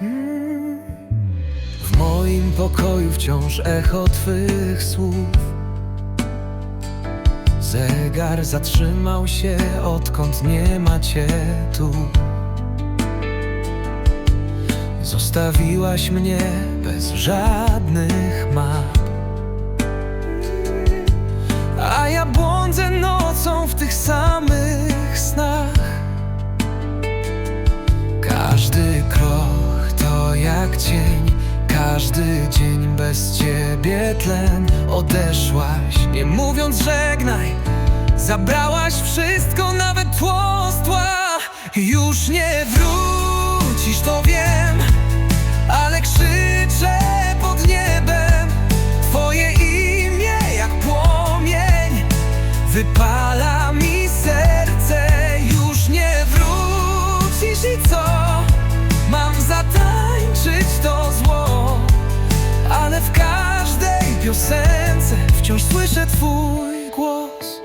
W moim pokoju wciąż echo twych słów. Zegar zatrzymał się, odkąd nie ma cię tu. Zostawiłaś mnie bez żadnych map. A ja błądzę nocą dzień bez ciebie tlen. Odeszłaś, nie mówiąc żegnaj. Zabrałaś wszystko, nawet tło z tła Już nie wrócisz, to wiem Ale krzyczę pod niebem. Twoje imię jak płomień. Wypala mi serce. Już nie wrócisz i co? Piosence Wciąż słyszę twój głos.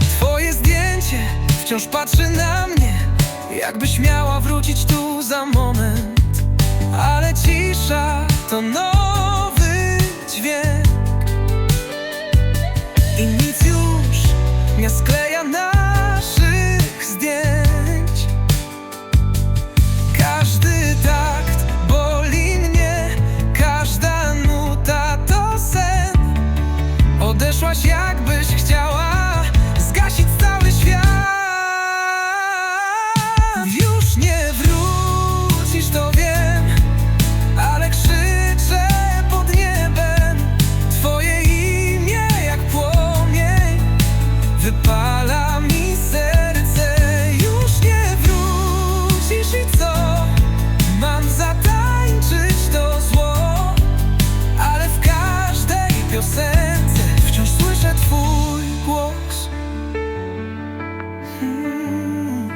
Twoje zdjęcie wciąż patrzy na mnie Jakbyś miała wrócić tu za moment. Ale cisza to nowy piosence. Wciąż słyszę twój głos. Hmm.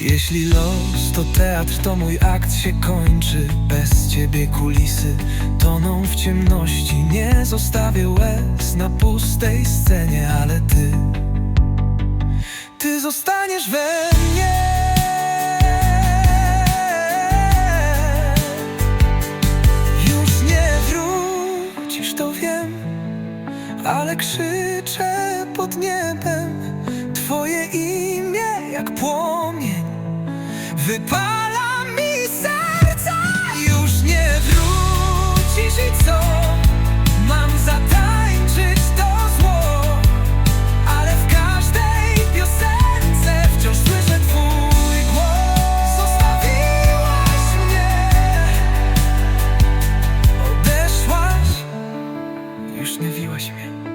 Jeśli los to teatr, to mój akt się kończy. Bez ciebie kulisy toną w ciemności. Nie zostawię łez na pustej scenie, ale ty Ty zostaniesz we mnie Ale krzyczę pod niebem. Twoje imię jak płomień. Wypala już nie wiłaś mnie